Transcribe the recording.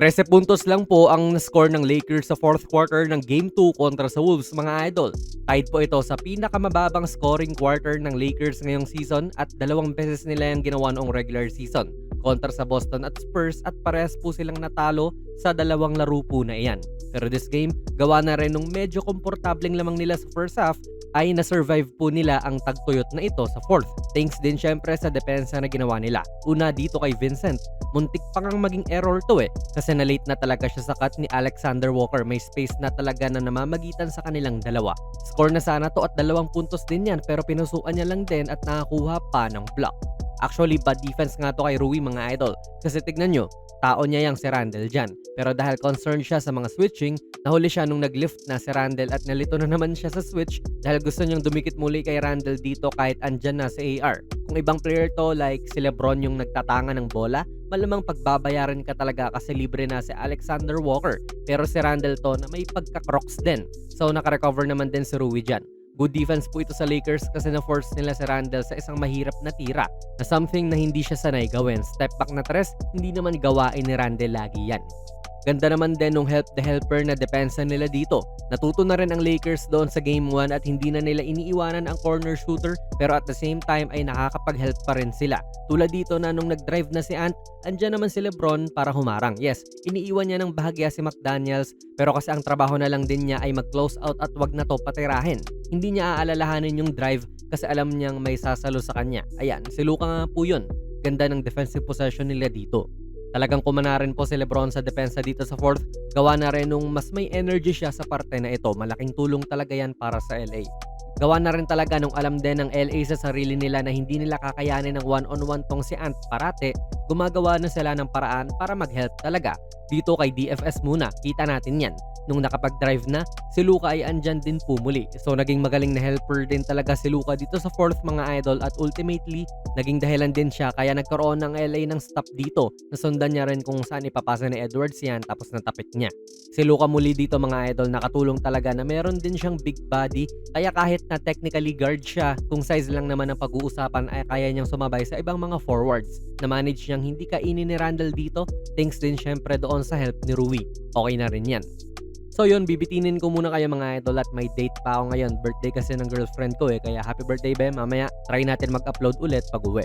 13 puntos lang po ang score ng Lakers sa fourth quarter ng Game 2 kontra sa Wolves mga idol. Tied po ito sa pinakamababang scoring quarter ng Lakers ngayong season at dalawang beses nila yung ginawa noong regular season kontra sa Boston at Spurs at parehas po silang natalo sa dalawang laro po na iyan. Pero this game, gawa na rin nung medyo komportableng lamang nila sa first half ay na-survive po nila ang tagtuyot na ito sa fourth. Thanks din syempre sa depensa na ginawa nila. Una dito kay Vincent, muntik pa ngang maging error to eh kasi na-late na talaga siya sa cut ni Alexander Walker. May space na talaga na namamagitan sa kanilang dalawa. Score na sana to at dalawang puntos din yan pero pinusuan niya lang din at nakakuha pa ng block. Actually, bad defense nga to kay Rui mga idol. Kasi tignan nyo, tao niya yung si Randall dyan. Pero dahil concerned siya sa mga switching, nahuli siya nung nag-lift na si Randall at nalito na naman siya sa switch dahil gusto niyang dumikit muli kay Randall dito kahit andyan na si AR. Kung ibang player to like si Lebron yung nagtatanga ng bola, malamang pagbabayaran ka talaga kasi libre na si Alexander Walker. Pero si Randall to na may pagka-crocs din. So nakarecover naman din si Rui dyan. Good defense po ito sa Lakers kasi na-force nila si Randall sa isang mahirap na tira na something na hindi siya sanay gawin. Step back na tres, hindi naman gawain ni Randall lagi yan. Ganda naman din nung help the helper na depensa nila dito. Natuto na rin ang Lakers doon sa game 1 at hindi na nila iniiwanan ang corner shooter pero at the same time ay nakakapag-help pa rin sila. Tulad dito na nung nag-drive na si Ant, andyan naman si Lebron para humarang. Yes, iniiwan niya ng bahagya si McDaniels pero kasi ang trabaho na lang din niya ay mag-close out at wag na to patirahin. Hindi niya aalalahanin yung drive kasi alam niyang may sasalo sa kanya. Ayan, si Luka nga po yun. Ganda ng defensive possession nila dito. Talagang kumana rin po si Lebron sa depensa dito sa fourth. Gawa na rin nung mas may energy siya sa parte na ito. Malaking tulong talaga yan para sa LA. Gawa na rin talaga nung alam din ng LA sa sarili nila na hindi nila kakayanin ng one-on-one tong si Ant parate, gumagawa na sila ng paraan para mag-help talaga. Dito kay DFS muna, kita natin yan. Nung nakapag-drive na, si Luka ay andyan din pumuli. So naging magaling na helper din talaga si Luka dito sa fourth mga idol at ultimately, naging dahilan din siya kaya nagkaroon ng LA ng stop dito. Nasundan niya rin kung saan ipapasa ni Edwards yan tapos natapit niya. Si Luka muli dito mga idol nakatulong talaga na meron din siyang big body kaya kahit na technically guard siya, kung size lang naman ang pag-uusapan ay kaya niyang sumabay sa ibang mga forwards na manage niyang hindi kainin ni Randall dito thanks din syempre doon sa help ni Rui. Okay na rin yan. So yun, bibitinin ko muna kayo mga idol at may date pa ako ngayon. Birthday kasi ng girlfriend ko eh. Kaya happy birthday, Be. Mamaya, try natin mag-upload ulit pag uwi.